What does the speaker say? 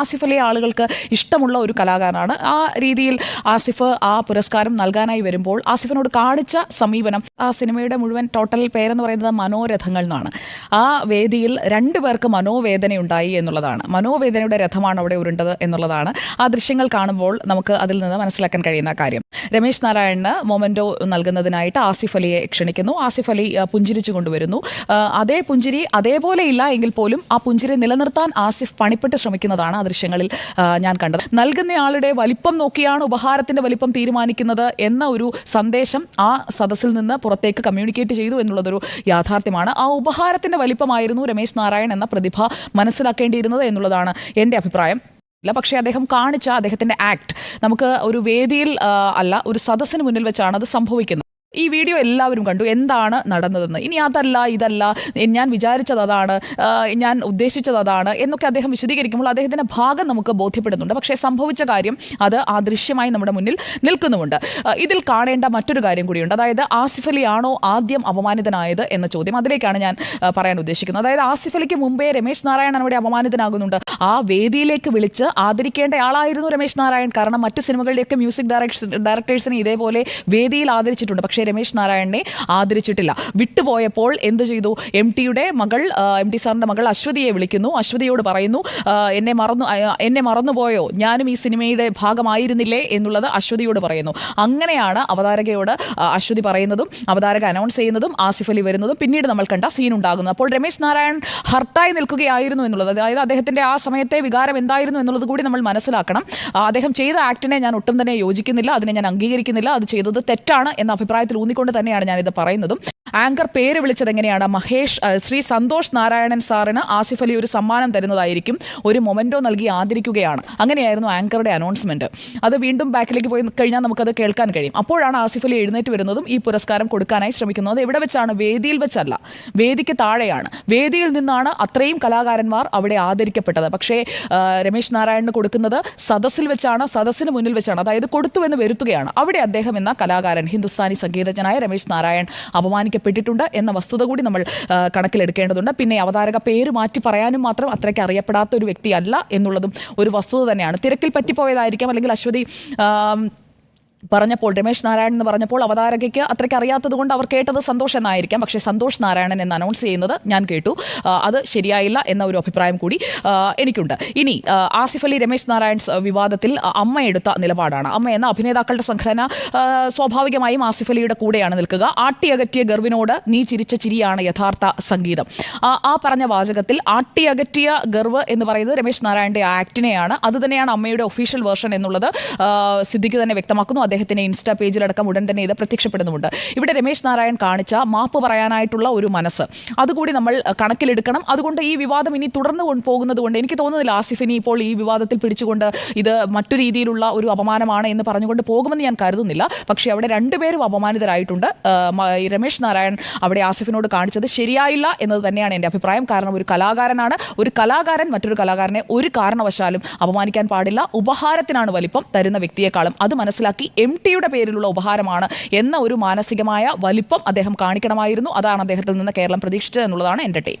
ആസിഫ് അലി ആളുകൾക്ക് ഇഷ്ടമുള്ള ഒരു കലാകാരനാണ്. ആ രീതിയിൽ ആസിഫ് ആ പുരസ്കാരം നൽകാനായി വരുമ്പോൾ ആസിഫിനോട് കാണിച്ച സമീപനം ആ സിനിമയുടെ മുഴുവൻ ടോട്ടൽ പേരെന്ന് പറയുന്നത് മനോരഥങ്ങൾ എന്നാണ്. ആ വേദിയിൽ രണ്ടു പേർക്ക് മനോവേദനയുണ്ടായി എന്നുള്ളതാണ്. മനോവേദനയുടെ രഥമാണ് അവിടെ ഉരുണ്ടത് എന്നുള്ളതാണ്. ആ ദൃശ്യങ്ങൾ കാണുമ്പോൾ നമുക്ക് അതിൽ നിന്ന് മനസ്സിലാക്കാൻ കഴിയുന്ന കാര്യം. രമേശ് നാരായണന് മൊമെന്റോ നൽകുന്നതിനായിട്ട് ആസിഫ് അലിയെ ക്ഷണിക്കുന്നു. ആസിഫ് അലി പുഞ്ചിരിച്ചു കൊണ്ടുവരുന്നു. അതേ പുഞ്ചിരി അതേപോലെ ഇല്ല എങ്കിൽ പോലും ആ പുഞ്ചിരി നിലനിർത്താൻ ആസിഫ് പണിപ്പെട്ട് ശ്രമിക്കുന്നതാണ് ആ ദൃശ്യങ്ങളിൽ ഞാൻ കണ്ടത്. നൽകുന്നയാളുടെ വലിപ്പം നോക്കിയാണ് ഉപഹാരത്തിന്റെ വലിപ്പം തീരുമാനിക്കുന്നത് എന്ന ഒരു സന്ദേശം ആ സദസ്സിൽ നിന്ന് പുറത്തേക്ക് കമ്മ്യൂണിക്കേറ്റ് ചെയ്തു എന്നുള്ളതൊരു യാഥാർത്ഥ്യമാണ്. ആ ഉപഹാരത്തിന്റെ വലിപ്പമായിരുന്നു രമേശ് നാരായൺ എന്ന പ്രതിഭ മനസ്സിലാക്കേണ്ടിയിരുന്നത് എന്നുള്ളതാണ് എന്റെ അഭിപ്രായം. ഇല്ല പക്ഷേ അദ്ദേഹം കാണിച്ച അദ്ദേഹത്തിന്റെ ആക്ട് നമുക്ക് ഒരു വേദിയിൽ അല്ല ഒരു സദസ്സിന് മുന്നിൽ വെച്ചാണ് അത് സംഭവിക്കുന്നത്. ഈ വീഡിയോ എല്ലാവരും കണ്ടു. എന്താണ് നടന്നതെന്ന്. ഇനി അതല്ല ഇതല്ല. ഞാൻ വിചാരിച്ചത് അതാണ്. ഞാൻ ഉദ്ദേശിച്ചത് അതാണ് എന്നൊക്കെ അദ്ദേഹം വിശദീകരിക്കുമ്പോൾ അദ്ദേഹത്തിന്റെ ഭാഗം നമുക്ക് ബോധ്യപ്പെടുന്നുണ്ട്. പക്ഷേ സംഭവിച്ച കാര്യം അത് ആ ദൃശ്യമായി നമ്മുടെ മുന്നിൽ നിൽക്കുന്നുമുണ്ട്. ഇതിൽ കാണേണ്ട മറ്റൊരു കാര്യം കൂടിയുണ്ട്. അതായത് ആസിഫ് അലി ആണോ ആദ്യം അപമാനിതനായത് എന്ന ചോദ്യം അതിലേക്കാണ് ഞാൻ പറയാൻ ഉദ്ദേശിക്കുന്നത്. അതായത് ആസിഫ് അലിക്ക് മുമ്പേ രമേശ് നാരായണൻ അവിടെ അപമാനിതനാകുന്നുണ്ട്. ആ വേദിയിലേക്ക് വിളിച്ച് ആദരിക്കേണ്ട ആളായിരുന്നു രമേശ് നാരായൺ. കാരണം മറ്റ് സിനിമകളുടെയൊക്കെ മ്യൂസിക് ഡയറക്ഷൻ ഡയറക്ടേഴ്സിനെ ഇതേപോലെ വേദിയിൽ ആദരിച്ചിട്ടുണ്ട്. പക്ഷേ രമേശ് നാരായണനെ ആദരിച്ചിട്ടില്ല. വിട്ടുപോയപ്പോൾ എന്ത് ചെയ്തു? എം ടിയുടെ മകൾ എം ടി സാറിന്റെ മകൾ അശ്വതിയെ വിളിക്കുന്നു. അശ്വതിയോട് പറയുന്നു എന്നെ മറന്നു എന്നെ മറന്നുപോയോ? ഞാനും ഈ സിനിമയുടെ ഭാഗമായിരുന്നില്ലേ? എന്നുള്ളത് അശ്വതിയോട് പറയുന്നു. അങ്ങനെയാണ് അവതാരകയോട് അശ്വതി പറയുന്നതും അവതാരക അനൗൺസ് ചെയ്യുന്നതും ആസിഫ് അലി വരുന്നതും. പിന്നീട് നമ്മൾ കണ്ട സീൻ ഉണ്ടാകുന്നത് അപ്പോൾ രമേശ് നാരായൺ ഹർത്തായി നിൽക്കുകയായിരുന്നു എന്നുള്ളത്. അതായത് അദ്ദേഹത്തിന്റെ ആ സമയത്തെ വികാരം എന്തായിരുന്നു എന്നുള്ളത് കൂടി നമ്മൾ മനസ്സിലാക്കണം. അദ്ദേഹം ചെയ്ത ആക്ടിനെ ഞാൻ ഒട്ടും തന്നെ യോജിക്കുന്നില്ല അതിനെ ഞാൻ അംഗീകരിക്കുന്നില്ല അത് ചെയ്തത് തെറ്റാണ് എന്ന അഭിപ്രായത്തിൽ ഊന്നിക്കൊണ്ട് തന്നെയാണ് ഞാനിത് പറയുന്നതും. ആങ്കർ പേര് വിളിച്ചത് എങ്ങനെയാണ്? മഹേഷ് ശ്രീ സന്തോഷ് നാരായണൻ സാറിന് ആസിഫ് അലി ഒരു സമ്മാനം തരുന്നതായിരിക്കും. ഒരു മൊമെന്റോ നൽകി ആദരിക്കുകയാണ്. അങ്ങനെയായിരുന്നു ആങ്കറുടെ അനൗൺസ്മെന്റ് അത് വീണ്ടും ബാക്കിലേക്ക് പോയി കഴിഞ്ഞാൽ നമുക്കത് കേൾക്കാൻ കഴിയും. അപ്പോഴാണ് ആസിഫ് അലി എഴുന്നേറ്റ് വരുന്നതും ഈ പുരസ്കാരം കൊടുക്കാനായി ശ്രമിക്കുന്നത്. അത് എവിടെ വെച്ചാണ്? വേദിയിൽ വെച്ചല്ല. വേദിക്ക് താഴെയാണ്. വേദിയിൽ നിന്നാണ് അത്രയും കലാകാരന്മാർ അവിടെ ആദരിക്കപ്പെട്ടത്. പക്ഷേ രമേശ് നാരായണന് കൊടുക്കുന്നത് സദസ്സിൽ വെച്ചാണ് സദസ്സിന് മുന്നിൽ വെച്ചാണ്. അതായത് കൊടുത്തു എന്ന് വരുത്തുകയാണ്. അവിടെ അദ്ദേഹം എന്ന കലാകാരൻ ഹിന്ദുസ്ഥാനി സംഗീതജ്ഞനായ രമേശ് നാരായൺ അപമാനിക്കപ്പെട്ടിട്ടുണ്ട് എന്ന വസ്തുത കൂടി നമ്മൾ കണക്കിലെടുക്കേണ്ടതുണ്ട്. പിന്നെ അവതാരക പേര് മാറ്റി പറയാനും മാത്രം അത്രയ്ക്ക് അറിയപ്പെടാത്ത ഒരു വ്യക്തിയല്ല എന്നുള്ളതും ഒരു വസ്തുത തന്നെയാണ്. തിരക്കിൽ പറ്റിപ്പോയതായിരിക്കാം. അല്ലെങ്കിൽ അശ്വതി പറഞ്ഞപ്പോൾ രമേശ് നാരായണൻ എന്ന് പറഞ്ഞപ്പോൾ അവതാരകയ്ക്ക് അത്രയ്ക്ക് അറിയാത്തത് കൊണ്ട് അവർ കേട്ടത് സന്തോഷ് എന്നായിരിക്കാം. പക്ഷേ സന്തോഷ് നാരായണൻ എന്ന് അനൗൺസ് ചെയ്യുന്നത് ഞാൻ കേട്ടു. അത് ശരിയായില്ല എന്ന ഒരു അഭിപ്രായം കൂടി എനിക്കുണ്ട്. ഇനി ആസിഫ് അലി രമേശ് നാരായൺ വിവാദത്തിൽ അമ്മ എടുത്ത നിലപാടാണ്. അമ്മ എന്ന അഭിനേതാക്കളുടെ സംഘടന സ്വാഭാവികമായും ആസിഫ് അലിയുടെ കൂടെയാണ് നിൽക്കുക. ആട്ടിയകറ്റിയ ഗർവിനോട് നീ ചിരിച്ച ചിരിയാണ് യഥാർത്ഥ സംഗീതം. ആ പറഞ്ഞ വാചകത്തിൽ ആട്ടിയകറ്റിയ ഗർവ് എന്ന് പറയുന്നത് രമേശ് നാരായണന്റെ ആക്ടിനെയാണ്. അത് തന്നെയാണ് അമ്മയുടെ ഒഫീഷ്യൽ വേർഷൻ എന്നുള്ളത് സിദ്ദിഖ് തന്നെ വ്യക്തമാക്കുന്നു. അദ്ദേഹത്തിന്റെ ഇൻസ്റ്റാ പേജിലടക്കം ഉടൻ തന്നെ ഇത് പ്രത്യക്ഷപ്പെടുന്നുമുണ്ട്. ഇവിടെ രമേശ് നാരായൺ കാണിച്ച മാപ്പ് പറയാനായിട്ടുള്ള ഒരു മനസ്സ്. അതുകൂടി നമ്മൾ കണക്കിലെടുക്കണം. അതുകൊണ്ട് ഈ വിവാദം ഇനി തുടർന്ന് പോകുന്നത് കൊണ്ട് എനിക്ക് തോന്നുന്നില്ല ആസിഫിനി ഇപ്പോൾ ഈ വിവാദത്തിൽ പിടിച്ചുകൊണ്ട് ഇത് മറ്റു രീതിയിലുള്ള ഒരു അപമാനമാണ് എന്ന് പറഞ്ഞുകൊണ്ട് പോകുമെന്ന് ഞാൻ കരുതുന്നില്ല. പക്ഷേ അവിടെ രണ്ടുപേരും അപമാനിതരായിട്ടുണ്ട്. രമേശ് നാരായൺ അവിടെ ആസിഫിനോട് കാണിച്ചത് ശരിയായില്ല എന്നത് തന്നെയാണ് എന്റെ അഭിപ്രായം. കാരണം ഒരു കലാകാരനാണ്. ഒരു കലാകാരൻ മറ്റൊരു കലാകാരനെ ഒരു കാരണവശാലും അപമാനിക്കാൻ പാടില്ല. ഉപഹാരത്തിനാണ് വലിപ്പം തരുന്ന വ്യക്തിയെക്കാളും. അത് മനസ്സിലാക്കി എം ടിയുടെ പേരിലുള്ള ഉപഹാരമാണ് എന്ന ഒരു മാനസികമായ വലിപ്പം അദ്ദേഹം കാണിക്കണമായിരുന്നു. അതാണ് അദ്ദേഹത്തിൽ നിന്ന് കേരളം പ്രതീക്ഷിച്ചത് എന്നുള്ളതാണ് എന്റെ ടേ